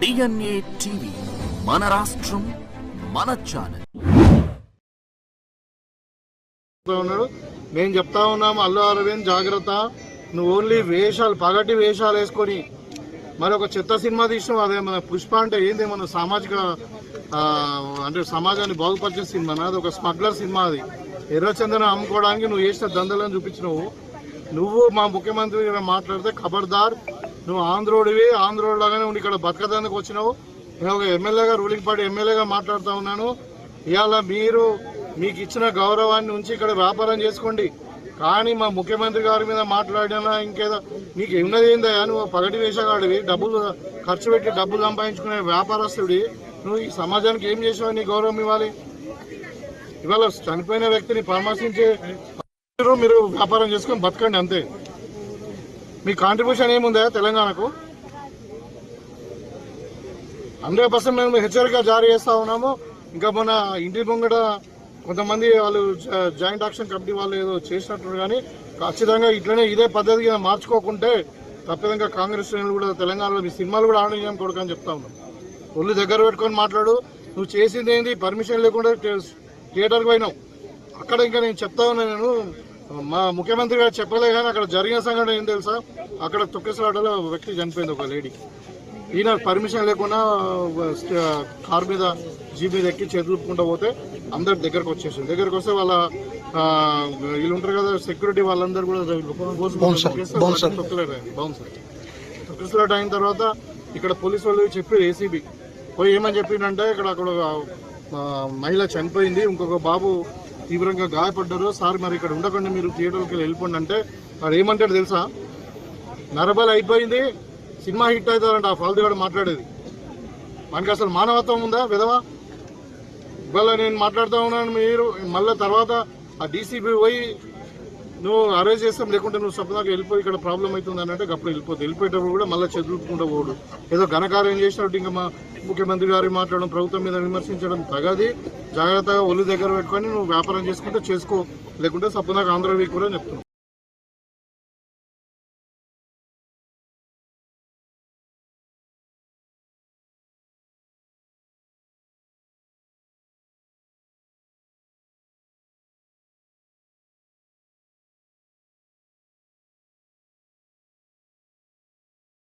DNA TV మన రాష్ట్రం మన ఛానల్. చెప్తా ఉన్నాడు. మేము చెప్తా ఉన్నాము అల్లు అరవింద్ జాగ్రత్త. నువ్వు ఓన్లీ వేషాలు పగటి వేషాలు వేసుకొని మరి ఒక చెత్త సినిమా తీసినావు అదే మన పుష్ప అంటే ఏంది? మన సామాజిక అంటే సమాజాన్ని బాగుపరిచే సినిమా అది ఒక స్మగ్లర్ సినిమా అది. ఎర్రచందనం అమ్ముకోవడానికి నువ్వు చేసిన దందలను చూపించినావు. నువ్వు మా ముఖ్యమంత్రి మాట్లాడితే ఖబర్దార్ నువ్వు ఆంధ్రోడివి ఆంధ్రోడ్ లాగానే ఉండి ఇక్కడ బతకదానికి వచ్చినావు. నేను ఒక ఎమ్మెల్యేగా రూలింగ్ పార్టీ ఎమ్మెల్యేగా మాట్లాడుతూ ఉన్నాను. ఇవాళ మీరు మీకు ఇచ్చిన గౌరవాన్ని ఉంచి ఇక్కడ వ్యాపారం చేసుకోండి. కానీ మా ముఖ్యమంత్రి గారి మీద మాట్లాడినా ఇంకేదో నీకు ఉన్నది ఏందయ్యా నువ్వు పగటి వేషగాడివి డబ్బులు ఖర్చు పెట్టి డబ్బులు సంపాదించుకునే వ్యాపారస్తుడి. నువ్వు ఈ సమాజానికి ఏం చేసావు? నీ గౌరవం ఇవ్వాలి. ఇవాళ చనిపోయిన వ్యక్తిని పరామర్శించే మీరు మీరు వ్యాపారం చేసుకొని బతకండి అంతే. మీ కాంట్రిబ్యూషన్ ఏముందా తెలంగాణకు? హండ్రెడ్ పర్సెంట్ మేము హెచ్చరిక జారీ చేస్తా ఉన్నాము. ఇంకా మన ఇంటి ముంగట కొంతమంది వాళ్ళు జా- జాయింట్ యాక్షన్ కమిటీ వాళ్ళు ఏదో చేసినట్టు కానీ ఖచ్చితంగా ఇట్లనే ఇదే పద్ధతిగా మార్చుకోకుంటే తప్పదంగా కాంగ్రెస్ శ్రేణులు కూడా తెలంగాణలో మీ సినిమాలు కూడా ఆడనీయం కొడుకు అని చెప్తా ఉన్నాం. ఒళ్ళు దగ్గర పెట్టుకొని మాట్లాడు. నువ్వు చేసింది ఏంది? పర్మిషన్ లేకుండా థియేటర్కి పోయినావు. అక్కడ ఇంకా నేను చెప్తా ఉన్నా నేను. మా ముఖ్యమంత్రి గారు చెప్పలే కానీ అక్కడ జరిగిన సంఘటన ఏం తెలుసా? అక్కడ తొక్కేసలాటలో వ్యక్తి చనిపోయింది ఒక లేడీ. ఈయన పర్మిషన్ లేకుండా కార్ మీద జీప్ మీద ఎక్కి చేతులుపుకుంటూ పోతే అందరి దగ్గరకు వచ్చేసింది దగ్గరకు వస్తే వాళ్ళ వీళ్ళు ఉంటారు కదా సెక్యూరిటీ వాళ్ళందరూ కూడా బౌన్సర్ తొక్కిసలాట అయిన తర్వాత ఇక్కడ పోలీసు వాళ్ళు చెప్పారు ఏసీబీ పోయి ఏమని చెప్పిందంటే ఇక్కడ అక్కడ మహిళ చనిపోయింది ఇంకొక బాబు తీవ్రంగా గాయపడ్డారు. సార్ మరి ఇక్కడ ఉండకుండా మీరు థియేటర్కి వెళ్ళిపోండి అంటే వాడు ఏమంటాడు తెలుసా? నరబల్ అయిపోయింది. సినిమా హిట్ అవుతారంట ఆ ఫాల్తీ కూడా మాట్లాడేది. మనకి అసలు మానవత్వం ఉందా విధవా? ఇవాళ నేను మాట్లాడుతూ ఉన్నాను మీరు. మళ్ళీ తర్వాత ఆ డీసీబీ పోయి నువ్వు అరేంజ్ చేస్తాం లేకుంటే నువ్వు సపదాకా వెళ్ళిపోయి ఇక్కడ ప్రాబ్లం అవుతుంది అని అంటే అప్పుడు వెళ్ళిపోతుంది వెళ్ళిపోయేటప్పుడు కూడా మళ్ళీ చదువుకుంటూ పోడు. ఏదో ఘనకార్యం చేసినట్టు ఇంకా మా ముఖ్యమంత్రి గారి మాట్లాడడం ప్రభుత్వం మీద విమర్శించడం తగది. జాగ్రత్తగా ఒళ్ళు దగ్గర పెట్టుకొని నువ్వు వ్యాపారం చేసుకుంటే చేసుకో. లేకుంటే సపదాకా ఆంధ్ర వీక్ కూడా చెప్తున్నావు